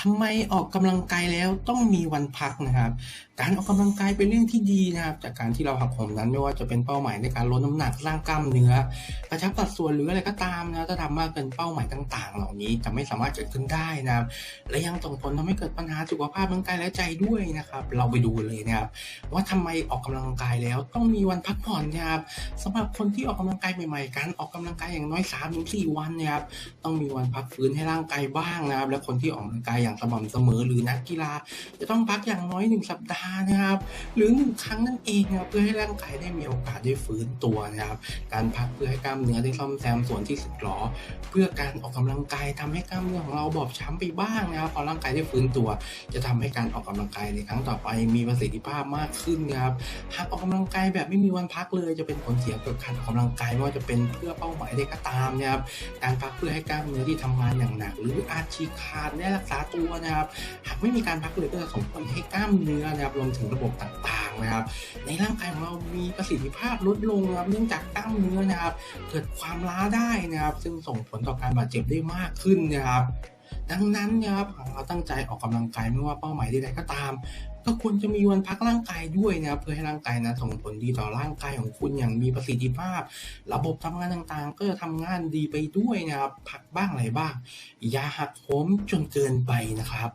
ทำไมออกกำลังกายแล้วต้องมีวันพักนะครับ การออกกำลังกายเป็นเรื่องที่ดีนะครับ จากการที่เราหักโหมนั้นไม่ว่าจะเป็นเป้าหมายในการลดน้ำหนักสร้างกล้ามเนื้อกระชับสัดส่วนหรืออะไรก็ตามนะถ้าทำมากเกินเป้าหมายต่างๆ เหล่านี้จะไม่สามารถเกิดขึ้นได้นะครับ และยังส่งผลทำให้เกิดปัญหาสุขภาพร่างกายและใจด้วยนะครับ เราไปดูเลยนะครับว่าทำไมออกกำลังกายแล้วต้องมีวันพักผ่อนนะครับสำหรับคนที่ออกกำลังกายใหม่ๆ การออกกำลังกายอย่างน้อย3-4วันนะครับต้องมีวันพักฟื้นให้ร่างกายบ้างนะครับ และคนที่ออกกำลังกายอย่างสม่ำเสมอ หรือนักกีฬาจะต้องพักอย่างน้อยหนึ่งสัปดาห์นะครับ หรือหนึ่งครั้งนั่นเองนะเพื่อให้ร่างกายได้มีโอกาสได้ฟื้นตัวนะครับ การพักเพื่อให้กล้ามเนื้อได้ซ่อมแซมส่วนที่สึกหรอ เพื่อการออกกำลังกายทำให้กล้ามเนื้อของเราบอบช้ำไปบ้างนะครับพอร่างกายได้ฟื้นตัว จะทำให้การออกกำลังกายในครั้งต่อไปมีประสิทธิภาพมากขึ้นนะครับหากออกกำลังกายแบบไม่มีวันพักเลย จะเป็นผลเสียเกี่ยวกับการออกกำลังกายไม่ว่าจะเป็นเพื่อเป้าหมายใดก็ตามนะครับการพักเพื่อให้กล้ามเนื้อที่ทำงานอย่างหนัก หรืออาจฉีกขาดได้รักษาตัวนะครับหากไม่มีการพักเลยก็จะส่งผลให้กล้ามเนื้อนะครับรวมถึงระบบต่างๆนะครับ ในร่างกายของเรามีประสิทธิภาพลดลงนะครับเนื่องจากกล้ามเนื้อนะครับ เกิดความล้าได้นะครับ ซึ่งส่งผลต่อการบาดเจ็บได้มากขึ้นนะครับ ดังนั้นนะครับหากเราตั้งใจออกกำลังกายไม่ว่าเป้าหมายใดๆก็ตาม ก็ควรจะมีวันพักร่างกายด้วยนะครับเพื่อให้ร่างกายนะส่งผลดีต่อร่างกายของคุณอย่างมีประสิทธิภาพ ระบบทำงานต่างๆ ก็จะทำงานดีไปด้วยนะครับพักบ้างอะไรบ้าง อย่าหักโหมจนเกินไปนะครับ